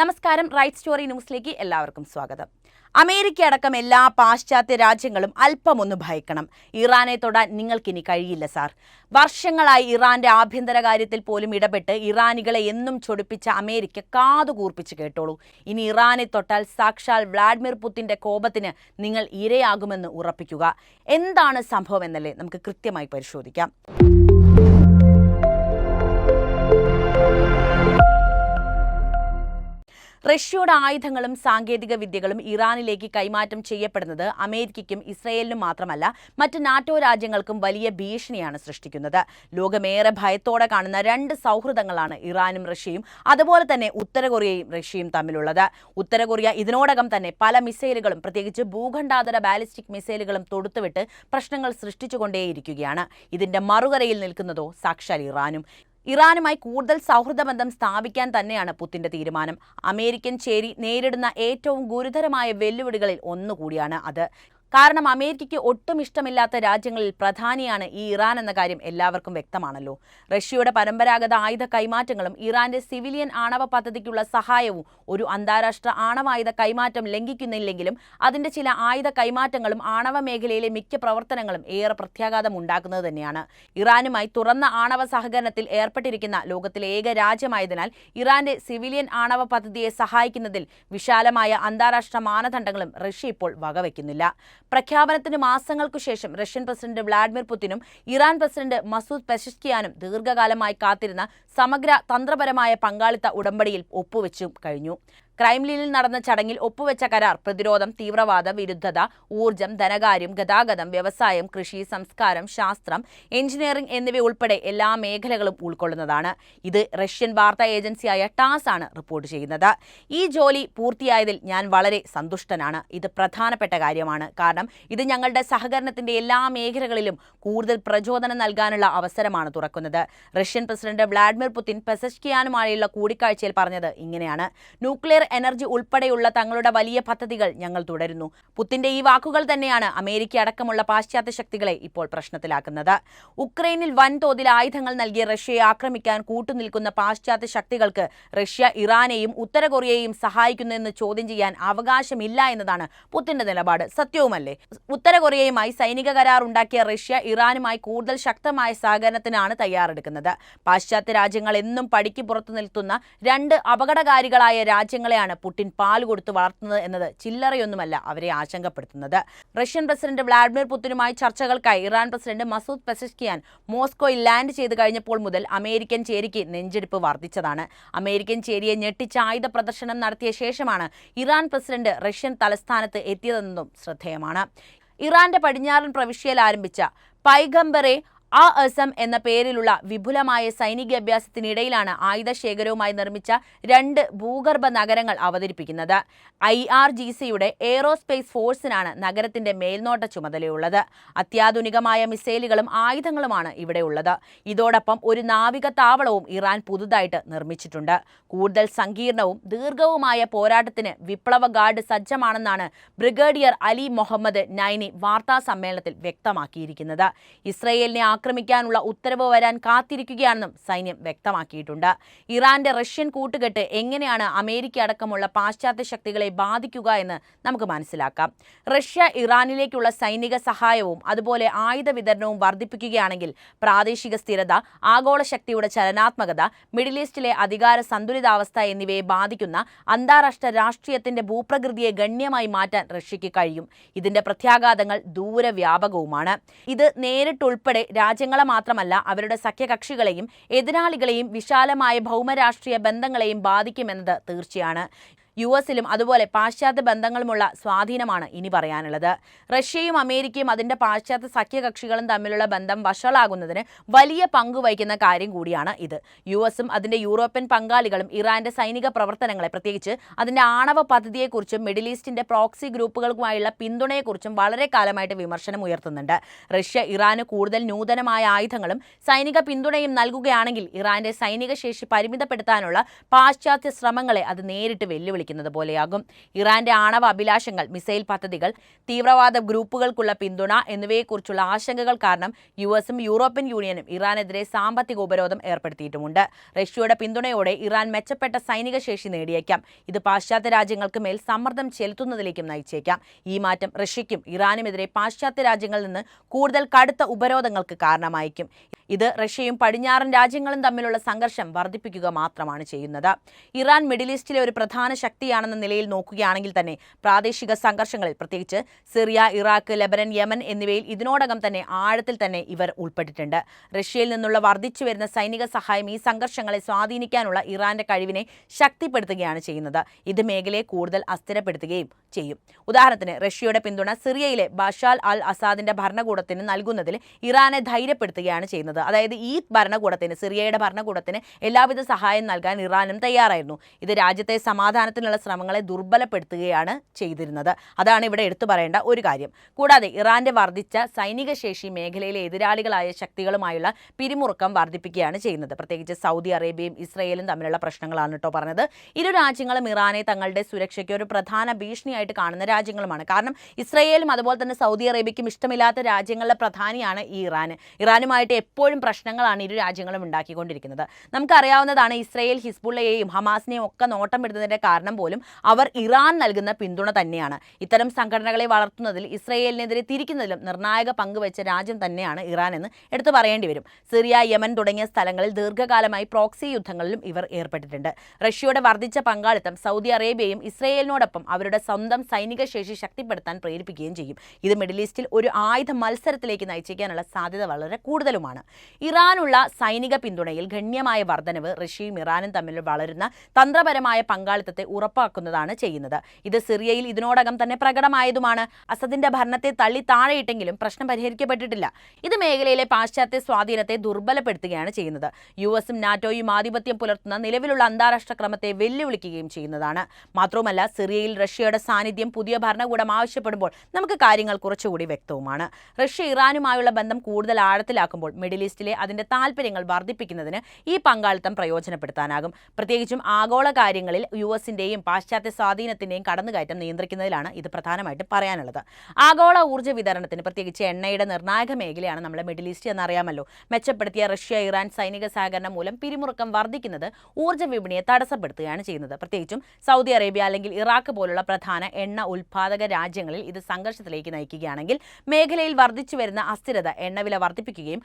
നമസ്കാരം. Right story ന്യൂസിലേക്ക് എല്ലാവർക്കും സ്വാഗതം. അമേരിക്ക അടക്കം എല്ലാ പാശ്ചാത്യ രാജ്യങ്ങളും അല്പമൊന്ന് ഭയക്കണം. ഇറാനെ തൊടാൻ നിങ്ങൾക്കിനി കഴിയില്ല സാർ. വർഷങ്ങളായി ഇറാന്റെ ആഭ്യന്തര കാര്യത്തിൽ പോലും ഇടപെട്ട് ഇറാനികളെ എന്നും ചൊടിപ്പിച്ച അമേരിക്ക കാതുകൂർപ്പിച്ച് കേട്ടോളൂ. ഇനി ഇറാനെ തൊട്ടാൽ സാക്ഷാൽ വ്ളാഡിമിർ പുത്തിന്റെ കോപത്തിന് നിങ്ങൾ ഇരയാകുമെന്ന് ഉറപ്പിക്കുക. എന്താണ് സംഭവം എന്നല്ലേ നമുക്ക് കൃത്യമായി പരിശോധിക്കാം. റഷ്യയുടെ ആയുധങ്ങളും സാങ്കേതിക വിദ്യകളും ഇറാനിലേക്ക് കൈമാറ്റം ചെയ്യപ്പെടുന്നത് അമേരിക്കയ്ക്കും ഇസ്രയേലിനും മാത്രമല്ല മറ്റ് നാറ്റോ രാജ്യങ്ങൾക്കും വലിയ ഭീഷണിയാണ് സൃഷ്ടിക്കുന്നത്. ലോകമേറെ ഭയത്തോടെ കാണുന്ന രണ്ട് സൗഹൃദങ്ങളാണ് ഇറാനും റഷ്യയും അതുപോലെ തന്നെ ഉത്തര കൊറിയയും റഷ്യയും തമ്മിലുള്ളത്. ഉത്തര കൊറിയ ഇതിനോടകം തന്നെ പല മിസൈലുകളും പ്രത്യേകിച്ച് ഭൂഖണ്ഡാതര ബാലിസ്റ്റിക് മിസൈലുകളും തൊടുത്തുവിട്ട് പ്രശ്നങ്ങൾ സൃഷ്ടിച്ചുകൊണ്ടേയിരിക്കുകയാണ്. ഇതിന്റെ മറുകരയിൽ നിൽക്കുന്നതോ സാക്ഷാൽ ഇറാനും. ഇറാനുമായി കൂടുതൽ സൗഹൃദ ബന്ധം സ്ഥാപിക്കാൻ തന്നെയാണ് പുത്തിന്റെ തീരുമാനം. അമേരിക്കൻ ചേരി നേരിടുന്ന ഏറ്റവും ഗുരുതരമായ വെല്ലുവിളികളിൽ ഒന്നുകൂടിയാണ് അത്. കാരണം അമേരിക്കയ്ക്ക് ഒട്ടും ഇഷ്ടമില്ലാത്ത രാജ്യങ്ങളിൽ പ്രധാനിയാണ് ഈ ഇറാൻ എന്ന കാര്യം എല്ലാവർക്കും വ്യക്തമാണല്ലോ. റഷ്യയുടെ പരമ്പരാഗത ആയുധ കൈമാറ്റങ്ങളും ഇറാന്റെ സിവിലിയൻ ആണവ പദ്ധതിക്കുള്ള സഹായവും ഒരു അന്താരാഷ്ട്ര ആണവായുധ കൈമാറ്റം ലംഘിക്കുന്നില്ലെങ്കിലും അതിന്റെ ചില ആയുധ കൈമാറ്റങ്ങളും ആണവ മേഖലയിലെ മിക്ക പ്രവർത്തനങ്ങളും ഏറെ പ്രത്യാഘാതം ഉണ്ടാക്കുന്നത് തന്നെയാണ്. ഇറാനുമായി തുറന്ന ആണവ സഹകരണത്തിൽ ഏർപ്പെട്ടിരിക്കുന്ന ലോകത്തിലെ ഏക രാജ്യമായതിനാൽ ഇറാന്റെ സിവിലിയൻ ആണവ പദ്ധതിയെ സഹായിക്കുന്നതിൽ വിശാലമായ അന്താരാഷ്ട്ര മാനദണ്ഡങ്ങളും റഷ്യ ഇപ്പോൾ വകവയ്ക്കുന്നില്ല പ്രഖ്യാപനത്തിന് മാസങ്ങൾക്കു ശേഷം റഷ്യൻ പ്രസിഡന്റ് വ്ളാഡിമിർ പുതിനും ഇറാൻ പ്രസിഡന്റ് മസൂദ് പെഷഷ്കിയാനും ദീർഘകാലമായി കാത്തിരുന്ന സമഗ്ര തന്ത്രപരമായ പങ്കാളിത്ത ഉടമ്പടിയിൽ ഒപ്പുവെച്ചും കഴിഞ്ഞു. ക്രൈംലിനിൽ നടന്ന ചടങ്ങിൽ ഒപ്പുവെച്ച കരാർ പ്രതിരോധം തീവ്രവാദ വിരുദ്ധത ഊർജം ധനകാര്യം ഗതാഗതം വ്യവസായം കൃഷി സംസ്കാരം ശാസ്ത്രം എഞ്ചിനീയറിംഗ് എന്നിവ ഉൾപ്പെടെ എല്ലാ മേഖലകളും ഉൾക്കൊള്ളുന്നതാണ്. ഇത് റഷ്യൻ വാർത്താ ഏജൻസിയായ ടാസ് ആണ് റിപ്പോർട്ട് ചെയ്യുന്നത്. ഈ ജോലി പൂർത്തിയായതിൽ ഞാൻ വളരെ സന്തുഷ്ടനാണ്. ഇത് പ്രധാനപ്പെട്ട കാര്യമാണ്. കാരണം ഇത് ഞങ്ങളുടെ സഹകരണത്തിന്റെ എല്ലാ മേഖലകളിലും കൂടുതൽ പ്രചോദനം നൽകാനുള്ള അവസരമാണ് തുറക്കുന്നത്. റഷ്യൻ പ്രസിഡന്റ് വ്ളാഡിമിർ പുതിൻ പെസഷ്കിയാനുമായുള്ള കൂടിക്കാഴ്ചയിൽ പറഞ്ഞത് ഇങ്ങനെയാണ്. ന്യൂക്ലിയർ എനർജി ഉൾപ്പെടെയുള്ള തങ്ങളുടെ വലിയ പദ്ധതികൾ ഞങ്ങൾ തുടരുന്നു. പുത്തിന്റെ ഈ വാക്കുകൾ തന്നെയാണ് അമേരിക്ക അടക്കമുള്ള പാശ്ചാത്യ ശക്തികളെ ഇപ്പോൾ പ്രശ്നത്തിലാക്കുന്നത്. ഉക്രൈനിൽ വൻതോതിൽ ആയുധങ്ങൾ നൽകി റഷ്യയെ ആക്രമിക്കാൻ കൂട്ടുനിൽക്കുന്ന പാശ്ചാത്യ ശക്തികൾക്ക് റഷ്യ ഇറാനെയും ഉത്തര കൊറിയയെയും സഹായിക്കുന്നുവെന്ന് ചോദ്യം ചെയ്യാൻ അവകാശമില്ല എന്നതാണ് പുത്തിന്റെ നിലപാട്. സത്യവുമല്ലേ ഉത്തര കൊറിയയുമായി സൈനിക കരാർ ഉണ്ടാക്കിയ റഷ്യ ഇറാനുമായി കൂടുതൽ ശക്തമായ സഹകരണത്തിനാണ് തയ്യാറെടുക്കുന്നത്. പാശ്ചാത്യ രാജ്യങ്ങൾ എന്നും പടിക്ക് പുറത്തു നിൽക്കുന്ന രണ്ട് അപകടകാരികളായ രാജ്യങ്ങളെയാണ് പുടിൻ പാൽ കൊടുത്ത് വളർത്തുന്നത് എന്നത് ചില്ലറയൊന്നുമല്ല അവരെ ആശങ്കപ്പെടുത്തുന്നത്. റഷ്യൻ പ്രസിഡന്റ് വ്ളാഡിമിർ പുത്തിനുമായി ചർച്ചകൾക്കായി ഇറാൻ പ്രസിഡന്റ് മസൂദ് പെസഷ്കിയാൻ മോസ്കോയിൽ ലാൻഡ് ചെയ്ത് കഴിഞ്ഞപ്പോൾ മുതൽ അമേരിക്കൻ ചേരിക്ക് നെഞ്ചെടുപ്പ് വർദ്ധിച്ചതാണ്. അമേരിക്കൻ ചേരിയെ ഞെട്ടിച്ച ആയുധ പ്രദർശനം നടത്തിയ ശേഷമാണ് ഇറാൻ പ്രസിഡന്റ് റഷ്യൻ തലസ്ഥാനത്ത് എത്തിയതെന്നതും ശ്രദ്ധേയമാണ്. ഇറാന്റെ പടിഞ്ഞാറൻ പ്രവിശ്യയിൽ ആരംഭിച്ച പൈഗംബറെ ആ അസം എന്ന പേരിലുള്ള വിപുലമായ സൈനിക അഭ്യാസത്തിനിടയിലാണ് ആയുധശേഖരവുമായി നിർമ്മിച്ച രണ്ട് ഭൂഗർഭ നഗരങ്ങൾ അവതരിപ്പിക്കുന്നത്. ഐ ആർ ജി സിയുടെ എയ്റോസ്പേസ് ഫോഴ്സിനാണ് നഗരത്തിന്റെ മേൽനോട്ട ചുമതലയുള്ളത്. അത്യാധുനികമായ മിസൈലുകളും ആയുധങ്ങളുമാണ് ഇവിടെയുള്ളത്. ഇതോടൊപ്പം ഒരു നാവിക താവളവും ഇറാൻ പുതുതായിട്ട് നിർമ്മിച്ചിട്ടുണ്ട്. കൂടുതൽ സങ്കീർണവും ദീർഘവുമായ പോരാട്ടത്തിന് വിപ്ലവ ഗാർഡ് സജ്ജമാണെന്നാണ് ബ്രിഗേഡിയർ അലി മുഹമ്മദ് നൈനി വാർത്താ സമ്മേളനത്തിൽ വ്യക്തമാക്കിയിരിക്കുന്നത്. ഇസ്രയേലിനെ ആക്രമിക്കാനുള്ള ഉത്തരവ് വരാൻ കാത്തിരിക്കുകയാണെന്നും സൈന്യം വ്യക്തമാക്കിയിട്ടുണ്ട്. ഇറാന്റെ റഷ്യൻ കൂട്ടുകെട്ട് എങ്ങനെയാണ് അമേരിക്ക അടക്കമുള്ള പാശ്ചാത്യ ശക്തികളെ ബാധിക്കുക എന്ന് നമുക്ക് മനസ്സിലാക്കാം. റഷ്യ ഇറാനിലേക്കുള്ള സൈനിക സഹായവും അതുപോലെ ആയുധ വിതരണവും വർദ്ധിപ്പിക്കുകയാണെങ്കിൽ പ്രാദേശിക സ്ഥിരത ആഗോള ശക്തിയുടെ ചലനാത്മകത മിഡിൽ ഈസ്റ്റിലെ അധികാര സന്തുലിതാവസ്ഥ എന്നിവയെ ബാധിക്കുന്ന അന്താരാഷ്ട്ര രാഷ്ട്രീയത്തിന്റെ ഭൂപ്രകൃതിയെ ഗണ്യമായി മാറ്റാൻ റഷ്യയ്ക്ക് കഴിയും. ഇതിന്റെ പ്രത്യാഘാതങ്ങൾ ദൂരവ്യാപകവുമാണ്. ഇത് നേരിട്ടുൾപ്പെടെ രാജ്യങ്ങളെ മാത്രമല്ല അവരുടെ സഖ്യകക്ഷികളെയും എതിരാളികളെയും വിശാലമായ ഭൗമരാഷ്ട്രീയ ബന്ധങ്ങളെയും ബാധിക്കുമെന്നത് തീർച്ചയാണ്. യു എസിലും അതുപോലെ പാശ്ചാത്യ ബന്ധങ്ങളുമുള്ള സ്വാധീനമാണ് ഇനി പറയാനുള്ളത്. റഷ്യയും അമേരിക്കയും അതിന്റെ പാശ്ചാത്യ സഖ്യകക്ഷികളും തമ്മിലുള്ള ബന്ധം വഷളാകുന്നതിന് വലിയ പങ്ക് വഹിക്കുന്ന കാര്യം കൂടിയാണ് ഇത്. യു എസും അതിന്റെ യൂറോപ്യൻ പങ്കാളികളും ഇറാന്റെ സൈനിക പ്രവർത്തനങ്ങളെ പ്രത്യേകിച്ച് അതിന്റെ ആണവ പദ്ധതിയെക്കുറിച്ചും മിഡിൽ ഈസ്റ്റിന്റെ പ്രോക്സി ഗ്രൂപ്പുകൾക്കുമായുള്ള പിന്തുണയെക്കുറിച്ചും വളരെ കാലമായിട്ട് വിമർശനം ഉയർത്തുന്നുണ്ട്. റഷ്യ ഇറാന് കൂടുതൽ നൂതനമായ ആയുധങ്ങളും സൈനിക പിന്തുണയും നൽകുകയാണെങ്കിൽ ഇറാന്റെ സൈനിക ശേഷി പരിമിതപ്പെടുത്താനുള്ള പാശ്ചാത്യ ശ്രമങ്ങളെ അത് നേരിട്ട് വെല്ലുവിളിക്കും. വയ്ക്കുന്നത് പോലെയാകും. ഇറാന്റെ ആണവ അഭിലാഷങ്ങൾ മിസൈൽ പദ്ധതികൾ തീവ്രവാദ ഗ്രൂപ്പുകൾക്കുള്ള പിന്തുണ എന്നിവയെക്കുറിച്ചുള്ള ആശങ്കകൾ കാരണം യു എസും യൂറോപ്യൻ യൂണിയനും ഇറാനെതിരെ സാമ്പത്തിക ഉപരോധം ഏർപ്പെടുത്തിയിട്ടുമുണ്ട്. റഷ്യയുടെ പിന്തുണയോടെ ഇറാൻ മെച്ചപ്പെട്ട സൈനിക ശേഷി നേടിയേക്കാം. ഇത് പാശ്ചാത്യ രാജ്യങ്ങൾക്ക് മേൽ സമ്മർദ്ദം ചെലുത്തുന്നതിലേക്കും നയിച്ചേക്കാം. ഈ മാറ്റം റഷ്യയ്ക്കും ഇറാനുമെതിരെ പാശ്ചാത്യ രാജ്യങ്ങളിൽ നിന്ന് കൂടുതൽ കടുത്ത ഉപരോധങ്ങൾക്ക് കാരണമായിരിക്കും ഇത് റഷ്യയും പടിഞ്ഞാറൻ രാജ്യങ്ങളും തമ്മിലുള്ള സംഘർഷം വർദ്ധിപ്പിക്കുക മാത്രമാണ് ചെയ്യുന്നത്. ഇറാൻ മിഡിൽ ഈസ്റ്റിലെ ഒരു പ്രധാന ശക്തിയാണെന്ന നിലയിൽ നോക്കുകയാണെങ്കിൽ തന്നെ പ്രാദേശിക സംഘർഷങ്ങളിൽ പ്രത്യേകിച്ച് സിറിയ ഇറാഖ് ലെബനൻ യമൻ എന്നിവയിൽ ഇതിനോടകം തന്നെ ആഴത്തിൽ തന്നെ ഇവർ ഉൾപ്പെട്ടിട്ടുണ്ട്. റഷ്യയിൽ നിന്നുള്ള വർദ്ധിച്ചു വരുന്ന സൈനിക സഹായം ഈ സംഘർഷങ്ങളെ സ്വാധീനിക്കാനുള്ള ഇറാന്റെ കഴിവിനെ ശക്തിപ്പെടുത്തുകയാണ് ചെയ്യുന്നത്. ഇത് മേഖലയെ കൂടുതൽ അസ്ഥിരപ്പെടുത്തുകയും ചെയ്യും. ഉദാഹരണത്തിന് റഷ്യയുടെ പിന്തുണ സിറിയയിലെ ബഷാൽ അൽ അസാദിന്റെ ഭരണകൂടത്തിന് നൽകുന്നതിൽ ഇറാനെ ധൈര്യപ്പെടുത്തുകയാണ് ചെയ്യുന്നത്. അതായത് ഈ ഭരണകൂടത്തിന് സിറിയയുടെ ഭരണകൂടത്തിന് എല്ലാവിധ സഹായം നൽകാൻ ഇറാനും തയ്യാറായിരുന്നു. ഇത് രാജ്യത്തെ സമാധാനത്തിനുള്ള ശ്രമങ്ങളെ ദുർബലപ്പെടുത്തുകയാണ് ചെയ്തിരുന്നത്. അതാണ് ഇവിടെ എടുത്തു പറയേണ്ട ഒരു കാര്യം. കൂടാതെ ഇറാന്റെ വർദ്ധിച്ച സൈനിക ശേഷി മേഖലയിലെ എതിരാളികളായ ശക്തികളുമായുള്ള പിരിമുറുക്കം വർദ്ധിപ്പിക്കുകയാണ് ചെയ്യുന്നത്. പ്രത്യേകിച്ച് സൗദി അറേബ്യയും ഇസ്രയേലും തമ്മിലുള്ള പ്രശ്നങ്ങളാണ് കേട്ടോ പറഞ്ഞത്. ഇരു രാജ്യങ്ങളും ഇറാനെ തങ്ങളുടെ സുരക്ഷയ്ക്ക് ഒരു പ്രധാന ഭീഷണിയായിട്ട് കാണുന്ന രാജ്യങ്ങളുമാണ്. കാരണം ഇസ്രയേലും അതുപോലെ തന്നെ സൗദി അറേബ്യയ്ക്കും ഇഷ്ടമില്ലാത്ത രാജ്യങ്ങളുടെ പ്രധാനിയാണ് ഈ ഇറാൻ ഇറാനുമായിട്ട് എപ്പോഴും പ്രശ്നങ്ങളാണ് ഇരു രാജ്യങ്ങളും ഉണ്ടാക്കിക്കൊണ്ടിരിക്കുന്നത്. നമുക്കറിയാവുന്നതാണ് ഇസ്രയേൽ ഹിസ്ബുള്ളയെയും ഹമാസിനെയും ഒക്കെ നോട്ടം ഇടുന്നതിന്റെ കാരണം പോലും അവർ ഇറാൻ നൽകുന്ന പിന്തുണ തന്നെയാണ്. ഇത്തരം സംഘടനകളെ വളർത്തുന്നതിൽ ഇസ്രയേലിനെതിരെ തിരിക്കുന്നതിലും നിർണായക പങ്ക് വെച്ച രാജ്യം തന്നെയാണ് ഇറാൻ എന്ന് എടുത്തു പറയേണ്ടി വരും. സിറിയ യമൻ തുടങ്ങിയ സ്ഥലങ്ങളിൽ ദീർഘകാലമായി പ്രോക്സി യുദ്ധങ്ങളിലും ഇവർ ഏർപ്പെട്ടിട്ടുണ്ട്. റഷ്യയുടെ വർദ്ധിച്ച പങ്കാളിത്തം സൗദി അറേബ്യയും ഇസ്രയേലിനോടൊപ്പം അവരുടെ സ്വന്തം സൈനിക ശേഷി ശക്തിപ്പെടുത്താൻ പ്രേരിപ്പിക്കുകയും ചെയ്യും. ഇത് മിഡിൽ ഈസ്റ്റിൽ ഒരു ആയുധ മത്സരത്തിലേക്ക് നയിച്ചേക്കാനുള്ള സാധ്യത വളരെ കൂടുതലുമാണ്. ഇറാനുള്ള സൈനിക പിന്തുണയിൽ ഗണ്യമായ വർധനവ് റഷ്യയും ഇറാനും തമ്മിൽ വളരുന്ന തന്ത്രപരമായ പങ്കാളിത്തത്തെ ഉറപ്പാക്കുന്നതാണ് ചെയ്യുന്നത്. ഇത് സിറിയയിൽ ഇതിനോടകം തന്നെ പ്രകടമായതുമാണ്. അസദിന്റെ ഭരണത്തെ തള്ളി താഴെയിട്ടെങ്കിലും പ്രശ്നം പരിഹരിക്കപ്പെട്ടിട്ടില്ല. ഇത് മേഖലയിലെ പാശ്ചാത്യ സ്വാധീനത്തെ ദുർബലപ്പെടുത്തുകയാണ് ചെയ്യുന്നത്. യു എസും നാറ്റോയും ആധിപത്യം പുലർത്തുന്ന നിലവിലുള്ള അന്താരാഷ്ട്ര ക്രമത്തെ വെല്ലുവിളിക്കുകയും ചെയ്യുന്നതാണ്. മാത്രവുമല്ല സിറിയയിൽ റഷ്യയുടെ സാന്നിധ്യം പുതിയ ഭരണകൂടം ആവശ്യപ്പെടുമ്പോൾ നമുക്ക് കാര്യങ്ങൾ കുറച്ചുകൂടി വ്യക്തവുമാണ്. റഷ്യ ഇറാനുമായുള്ള ബന്ധം കൂടുതൽ ആഴത്തിലാക്കുമ്പോൾ മിഡിൽ ഈസ്റ്റിലെ അതിന്റെ താല്പര്യങ്ങൾ വർദ്ധിപ്പിക്കുന്നതിന് ഈ പങ്കാളിത്തം പ്രയോജനപ്പെടുത്താനാകും. പ്രത്യേകിച്ചും ആഗോള കാര്യങ്ങളിൽ യു എസിന്റെയും പാശ്ചാത്യ സ്വാധീനത്തിന്റെയും കടന്നുകയറ്റം നിയന്ത്രിക്കുന്നതിലാണ് ഇത് പ്രധാനമായിട്ടും പറയാനുള്ളത്. ആഗോള ഊർജ വിതരണത്തിന് പ്രത്യേകിച്ച് എണ്ണയുടെ നിർണായക മേഖലയാണ് നമ്മുടെ മിഡിൽ ഈസ്റ്റ് എന്നറിയാമല്ലോ. മെച്ചപ്പെടുത്തിയ റഷ്യ ഇറാൻ സൈനിക സഹകരണം മൂലം പിരിമുറുക്കം വർദ്ധിക്കുന്നത് ഊർജ വിപണിയെ തടസ്സപ്പെടുത്തുകയാണ് ചെയ്യുന്നത്. പ്രത്യേകിച്ചും സൗദി അറേബ്യ അല്ലെങ്കിൽ ഇറാഖ് പോലുള്ള പ്രധാന എണ്ണ ഉൽപാദക രാജ്യങ്ങളിൽ ഇത് സംഘർഷത്തിലേക്ക് നയിക്കുകയാണെങ്കിൽ മേഖലയിൽ വർദ്ധിച്ചു വരുന്ന അസ്ഥിരത എണ്ണവില വർദ്ധിപ്പിക്കുകയും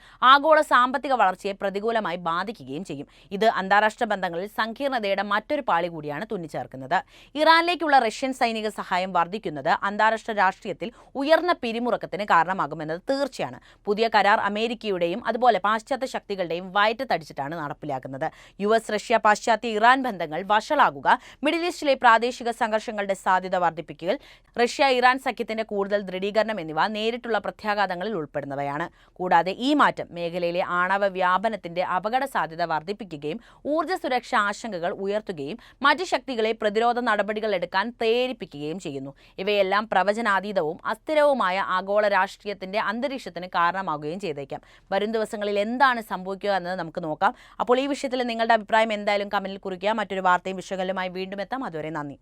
സാമ്പത്തിക വളർച്ചയെ പ്രതികൂലമായി ബാധിക്കുകയും ചെയ്യും. ഇത് അന്താരാഷ്ട്ര ബന്ധങ്ങളിൽ സങ്കീർണതയുടെ മറ്റൊരു പാളി കൂടിയാണ് തുന്നിച്ചേർക്കുന്നത്. ഇറാനിലേക്കുള്ള റഷ്യൻ സൈനിക സഹായം വർദ്ധിക്കുന്നത് അന്താരാഷ്ട്ര രാഷ്ട്രീയത്തിൽ ഉയർന്ന പിരിമുറക്കത്തിന് കാരണമാകുമെന്നത് തീർച്ചയാണ്. പുതിയ കരാർ അമേരിക്കയുടെയും അതുപോലെ പാശ്ചാത്യ ശക്തികളുടെയും വയറ്റത്തടിച്ചിട്ടാണ് നടപ്പിലാക്കുന്നത്. യു എസ് റഷ്യ പാശ്ചാത്യ ഇറാൻ ബന്ധങ്ങൾ വഷളാകുക മിഡിൽ ഈസ്റ്റിലെ പ്രാദേശിക സംഘർഷങ്ങളുടെ സാധ്യത വർദ്ധിപ്പിക്കുക റഷ്യ ഇറാൻ സഖ്യത്തിന്റെ കൂടുതൽ ദൃഢീകരണം എന്നിവ നേരിട്ടുള്ള പ്രത്യാഘാതങ്ങളിൽ ഉൾപ്പെടുന്നവയാണ്. കൂടാതെ ഈ മാറ്റം മേഖലയിലെ ആണവ വ്യാപനത്തിന്റെ അപകട സാധ്യത വർദ്ധിപ്പിക്കുകയും ഊർജ സുരക്ഷ ആശങ്കകൾ ഉയർത്തുകയും മറ്റ് ശക്തികളെ പ്രതിരോധ നടപടികൾ എടുക്കാൻ പ്രേരിപ്പിക്കുകയും ചെയ്യുന്നു. ഇവയെല്ലാം പ്രവചനാതീതവും അസ്ഥിരവുമായ ആഗോള രാഷ്ട്രീയത്തിന്റെ അന്തരീക്ഷത്തിന് കാരണമാകുകയും ചെയ്തേക്കാം. വരും ദിവസങ്ങളിൽ എന്താണ് സംഭവിക്കുക എന്നത് നമുക്ക് നോക്കാം. അപ്പോൾ ഈ വിഷയത്തിൽ നിങ്ങളുടെ അഭിപ്രായം എന്തായാലും കമന്റിൽ കുറിക്കുക. മറ്റൊരു വാർത്തയും വിഷയങ്ങളുമായി വീണ്ടും എത്താം. അതുവരെ നന്ദി.